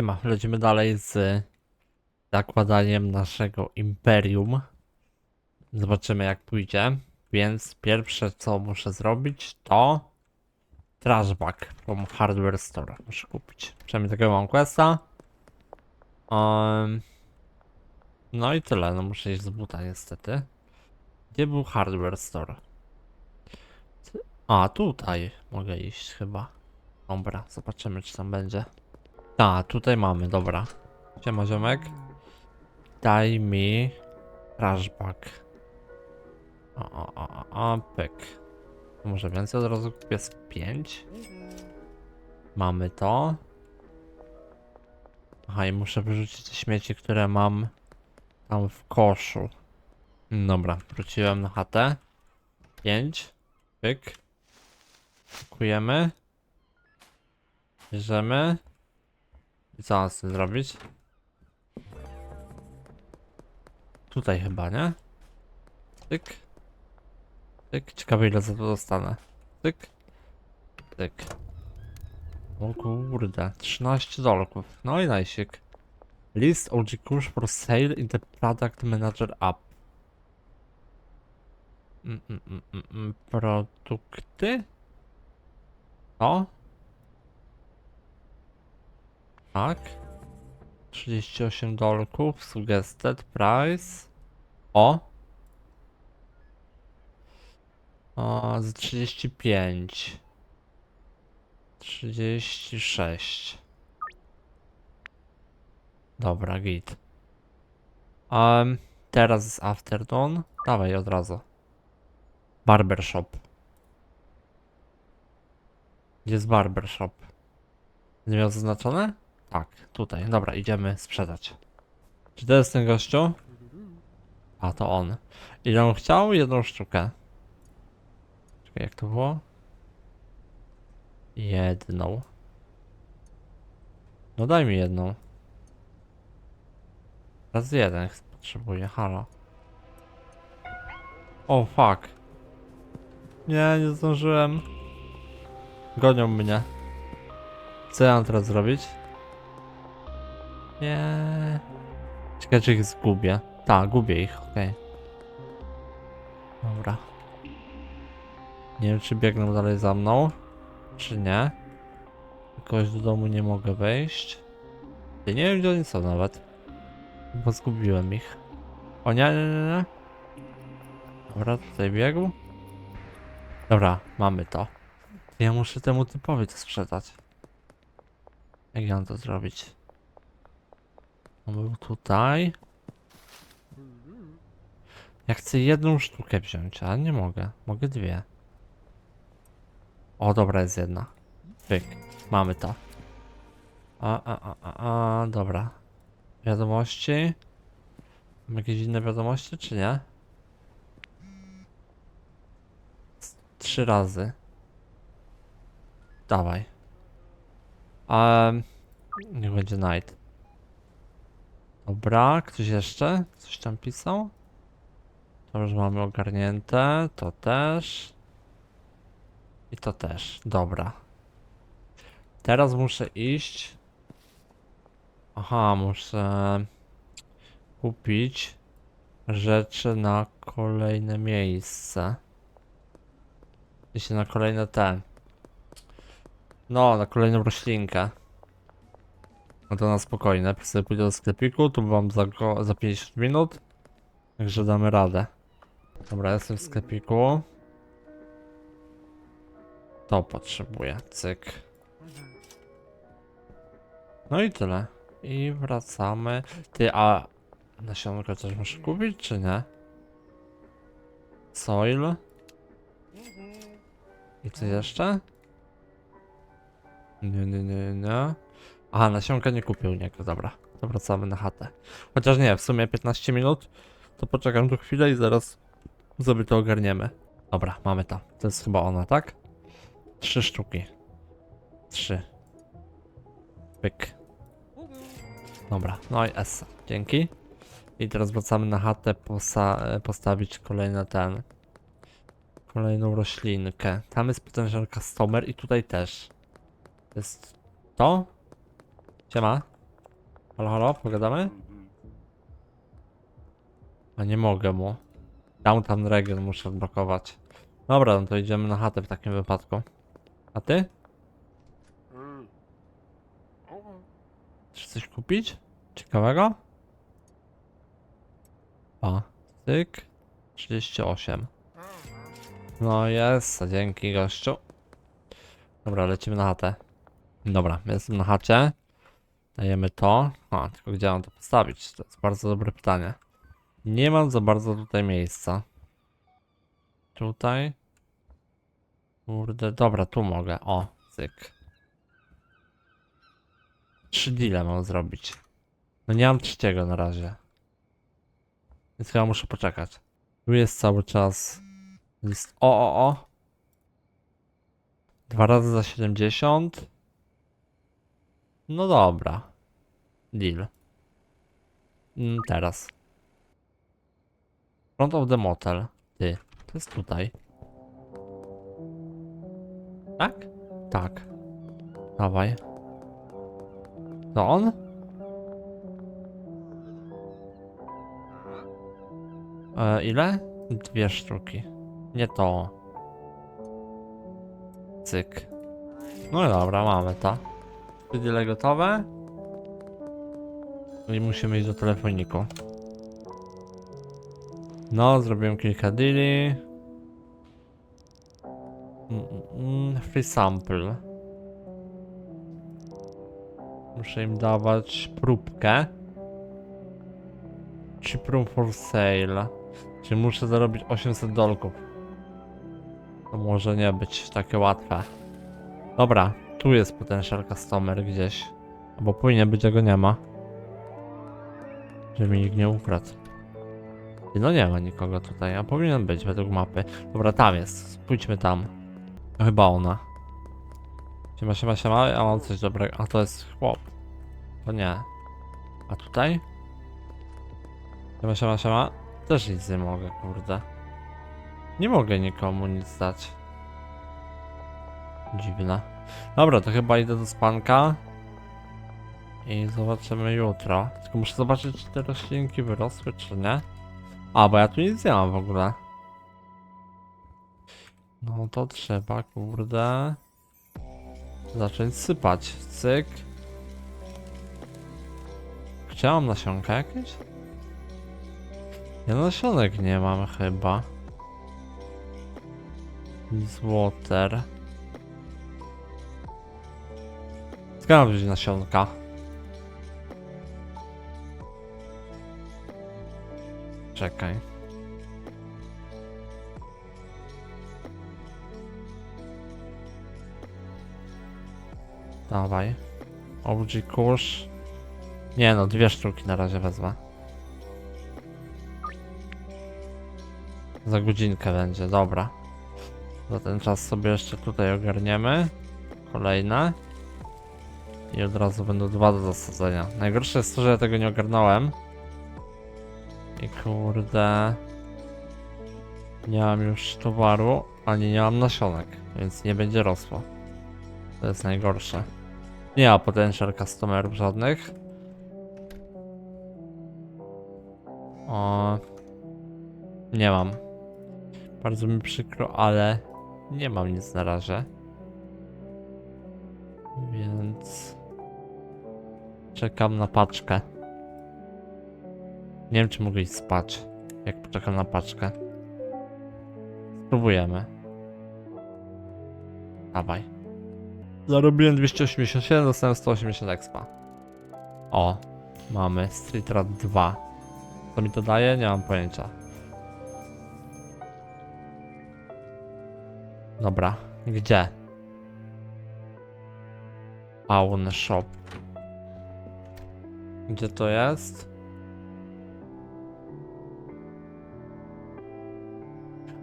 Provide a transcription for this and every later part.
Siema, lecimy dalej z zakładaniem naszego imperium. Zobaczymy jak pójdzie. Więc pierwsze co muszę zrobić to trashback from hardware store. Muszę kupić. Przynajmniej takiego mam questa. Um, no i tyle, no muszę iść z buta niestety. Gdzie był hardware store? A, tutaj mogę iść chyba. Dobra, zobaczymy czy tam będzie. A, tutaj mamy, dobra. Siema ziomek. Daj mi trashback. O, o, o, o, pyk. Może więcej od razu kupię z 5. Mamy to. Aha, i muszę wyrzucić te śmieci, które mam tam w koszu. Dobra, wróciłem na chatę. 5. Pyk. Kupujemy. Bierzemy. I co mam z tym zrobić? Tutaj chyba, nie? Tyk. Tyk. Ciekawe ile za to dostanę. Tyk. Tyk. O kurde. 13 dolków. No i najsik. List OG kurs for sale in the product manager app. Mm, mm, mm, mm, mm. Produkty? O? Tak. 38 dolków, suggested price. O! O, z 35. 36. Dobra, git. Um, teraz jest afternoon. Dawaj od razu. Barbershop. Gdzie jest barbershop? Nie miał zaznaczone? Tak, tutaj. Dobra, idziemy sprzedać. Czy to jest ten gościu? A, to on. Ile on chciał? Jedną sztukę. Czekaj, jak to było? Jedną. No daj mi jedną. Raz jeden potrzebuję, halo. O, fuck. Nie, nie zdążyłem. Gonią mnie. Co ja mam teraz zrobić? Nie. Ciekawe, czy ich zgubię. Tak, gubię ich, okej. Dobra. Nie wiem, czy biegną dalej za mną, czy nie. Jakoś do domu nie mogę wejść. Ja nie wiem, gdzie oni są nawet. Bo zgubiłem ich. O nie, nie, nie, nie. Dobra, tutaj biegł. Dobra, mamy to. Ja muszę temu typowi to sprzedać. Jak ja mam to zrobić? On był tutaj. Ja chcę jedną sztukę wziąć, ale nie mogę. Mogę dwie. O, dobra, jest jedna. Pyk. Mamy to. A, a, a, a, a, dobra. Wiadomości. Mam jakieś inne wiadomości, czy nie? Trzy razy. Dawaj. Um, niech będzie night. Dobra, ktoś jeszcze? Coś tam pisał? To już mamy ogarnięte, to też. I to też, dobra. Teraz muszę iść. Aha, muszę kupić rzeczy na kolejne miejsce. Jeśli na kolejne te. No, na kolejną roślinkę. No to na spokojnie. Sobie pójdę do sklepiku, tu mam za, za 50 minut. Także damy radę. Dobra, jestem w sklepiku. To potrzebuję, cyk. No i tyle. I wracamy. Ty, a nasionko coś muszę kupić, czy nie? Soil. I co jeszcze? Nie, nie, nie, nie. Aha, nasionka nie kupił niego, dobra. To wracamy na chatę. Chociaż nie, w sumie 15 minut. To poczekam tu chwilę i zaraz sobie to ogarniemy. Dobra, mamy to. To jest chyba ona, tak? Trzy sztuki. Trzy. Pyk. Dobra, no i S. Dzięki. I teraz wracamy na chatę posa postawić kolejny ten. Kolejną roślinkę. Tam jest potential customer i tutaj też. Jest to? Siema. Halo, halo, pogadamy? A nie mogę mu. Downtown region muszę odblokować. Dobra, no to idziemy na chatę w takim wypadku. A ty? Coś kupić? Ciekawego? A, cyk. 38. No jest, dzięki gościu. Dobra, lecimy na chatę. Dobra, jestem na chacie. Dajemy to. A, tylko gdzie mam to postawić? To jest bardzo dobre pytanie. Nie mam za bardzo tutaj miejsca. Tutaj. Kurde, dobra, tu mogę. O, cyk. Trzy deale mam zrobić. No nie mam trzeciego na razie. Więc chyba muszę poczekać. Tu jest cały czas list. O. Dwa razy za 70. No dobra. Deal. Mm, teraz. Front of the motel. Ty. To jest tutaj. Tak? Tak. Dawaj. To on? E, ile? Dwie sztuki. Nie to. Cyk. No dobra, mamy to. Tyle gotowe. I musimy iść do telefoniku. No, zrobiłem kilka deali. Mm, mm, Free sample. Muszę im dawać próbkę. Chip room for sale. Czyli muszę zarobić 800 dolków. To może nie być takie łatwe. Dobra, tu jest potential customer gdzieś. Bo powinien być, a go nie ma. Żeby mi nikt nie ukradł. No nie ma nikogo tutaj, a powinien być według mapy. Dobra, tam jest. Pójdźmy tam. To chyba ona. Siema, siema, siema. A mam coś dobrego. A to jest chłop. To nie. A tutaj? Siema, siema, siema. Też nic nie mogę, kurde. Nie mogę nikomu nic dać. Dziwne. Dobra, to chyba idę do spanka. I zobaczymy jutro. Tylko muszę zobaczyć, czy te roślinki wyrosły, czy nie. A, bo ja tu nic nie mam w ogóle. No to trzeba, kurde. Zacząć sypać. Cyk. Chciałam nasionka jakieś? Ja nasionek nie mam chyba. Złoter. Skąd wziąć nasionka? Czekaj. Dawaj. OG kurz. Nie no, dwie sztuki na razie wezmę. Za godzinkę będzie, dobra. Za ten czas sobie jeszcze tutaj ogarniemy. Kolejne. I od razu będą dwa do zasadzenia. Najgorsze jest to, że ja tego nie ogarnąłem. I kurde. Nie mam już towaru, ani nie mam nasionek, więc nie będzie rosło. To jest najgorsze. Nie ma potential customerów żadnych. O. Nie mam. Bardzo mi przykro, ale nie mam nic na razie. Więc czekam na paczkę. Nie wiem, czy mogę iść spać, jak poczekam na paczkę. Spróbujemy. Dawaj. Zarobiłem 287, dostałem 180 expa. O, mamy Street Rat 2. Co mi to daje? Nie mam pojęcia. Dobra, gdzie? Pawn Shop. Gdzie to jest?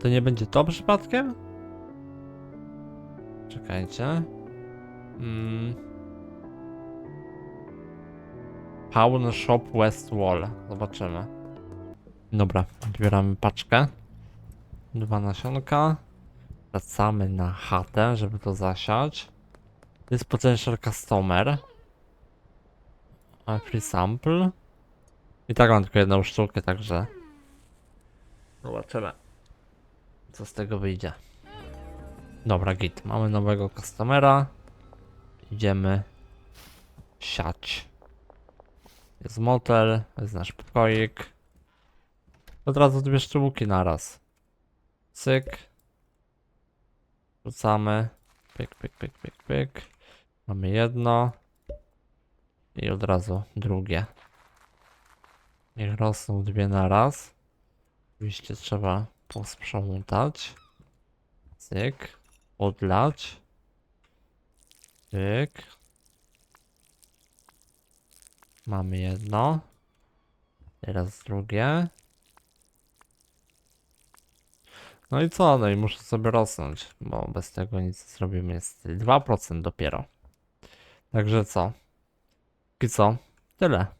To nie będzie to przypadkiem? Czekajcie. Mm. Pawn Shop West Wall. Zobaczymy. Dobra, odbieramy paczkę. Dwa nasionka. Wracamy na chatę, żeby to zasiać. Jest potential customer. Free sample. I tak mam tylko jedną sztukę, także zobaczymy, co z tego wyjdzie. Dobra, git. Mamy nowego customera. Idziemy siać. Jest motel, jest nasz pokoik. Od razu dwie sztuki naraz. Cyk. Rzucamy. Pyk, pyk, pyk, pyk, pyk. Mamy jedno. I od razu drugie. Niech rosną dwie naraz. Oczywiście trzeba posprzątać. Cyk. Odlać. Cyk. Mamy jedno. Teraz drugie. No i co? No i muszę sobie rosnąć, bo bez tego nic zrobimy. Jest 2% dopiero. Także co? I co? Tyle.